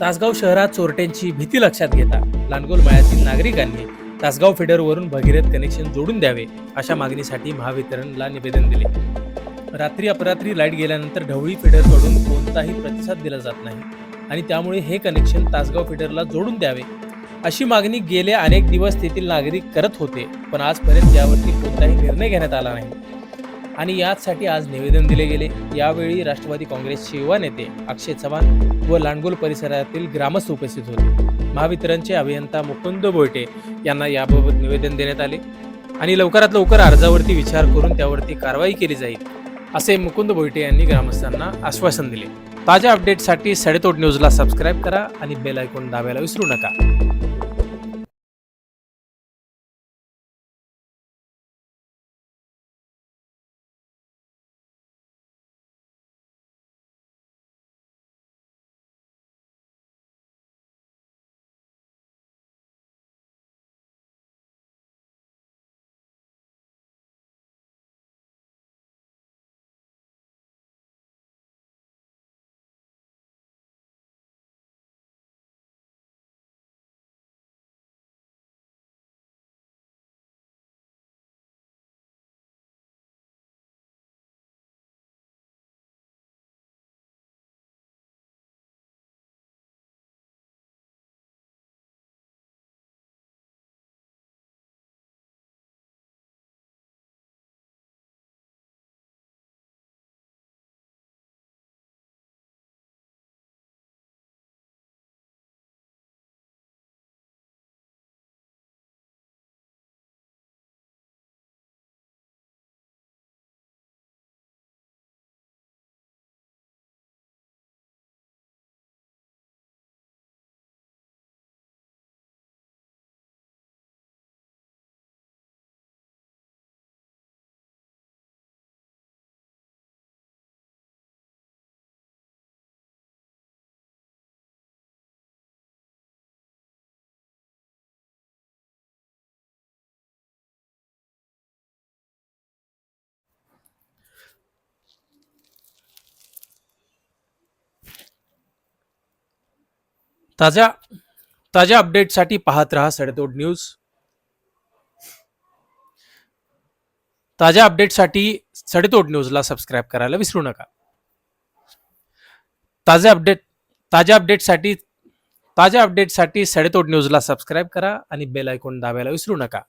तासगाव शहरात चोरट्यांची भीती लक्षात घेता लांडगोल मळ्यातील नागरिकांनी तासगाव फिडरवरून भगीरथ कनेक्शन जोडून द्यावे अशा मागणीसाठी महावितरणला निवेदन दिले. रात्री अपरात्री लाइट गेल्यानंतर ढवळी फिडरकडून कोणताही प्रतिसाद दिला जात नाही आणि त्यामुळे हे कनेक्शन तासगाव फिडरला जोडून द्यावे. अशी मागणी गेले अनेक दिवस तेथील नागरिक करत होते पण आजपर्यंत यावरती कोणताही निर्णय घेण्यात आला नाही. आणि याचसाठी आज निवेदन दिले गेले. यावेळी राष्ट्रवादी काँग्रेसचे युवा नेते अक्षय चव्हाण व लांडगोल परिसरातील ग्रामस्थ उपस्थित होते. महावितरणचे अभियंता मुकुंद बोयटे यांना याबाबत निवेदन देण्यात आले आणि लवकरात लवकर अर्जावरती विचार करून त्यावरती कारवाई केली जाईल असे मुकुंद बोयटे यांनी ग्रामस्थांना आश्वासन दिले. ताज्या अपडेटसाठी सडेतोड न्यूजला सबस्क्राईब करा आणि बेल आयकॉन दाबायला विसरू नका. ताज्या ताज्या अपडेटसाठी पाहत रहा सडेतोड न्यूज ताज्या अपडेटसाठी सडेतोड न्यूजला सबस्क्राईब करायला विसरू नका. ताज्या अपडेट ताज्या अपडेटसाठी ताज्या अपडेटसाठी सडेतोड न्यूजला सबस्क्राईब करा आणि बेल आयकॉन दाबायला विसरू नका.